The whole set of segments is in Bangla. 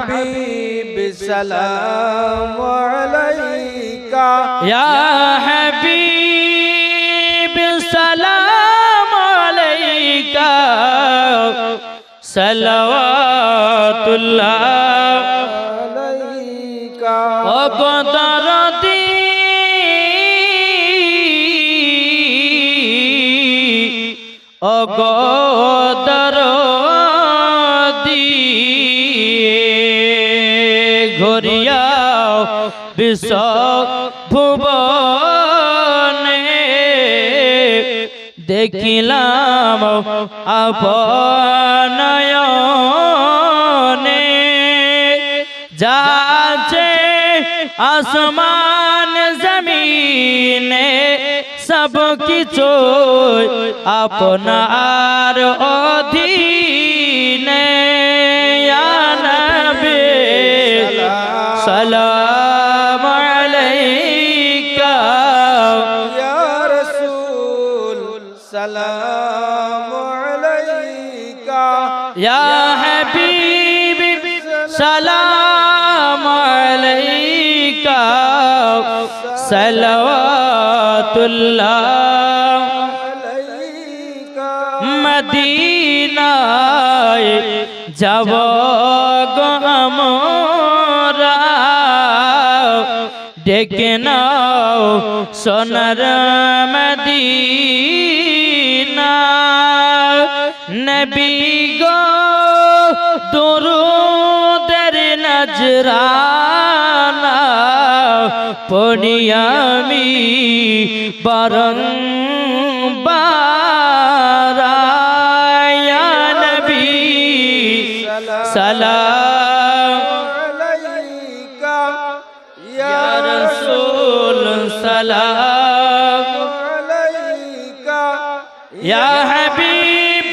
حبيب سلام عليك يا حبيب سلام عليك صلوات الله عليك وقدرتي أقدرتي বিশ্ব ভুবনে দেখিলাম আপনয়নে। যাচ্ছে আসমান জমিনে সব কিছু আপনার অধীনে। رسول سلام عليك ইয়া হাবিবি সালাম আলাইকা সালাওয়াতুল্লাহ عليك মদিনায় যাব গো আমরা ডেকে নাও সোনার মদিনা নবী গো দুরুদের নজরানা পড়িয়ামি বারং নবী সালাম عليك یا حبیب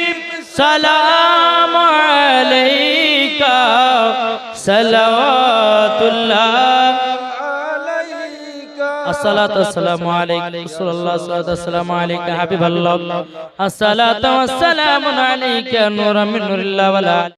سلام علیکہ صلوات اللہ الصلاة والسلام عليك رسول الله الصلاة والسلام عليك حبيب الله الصلاة والسلام عليك نورا من نور الله والآل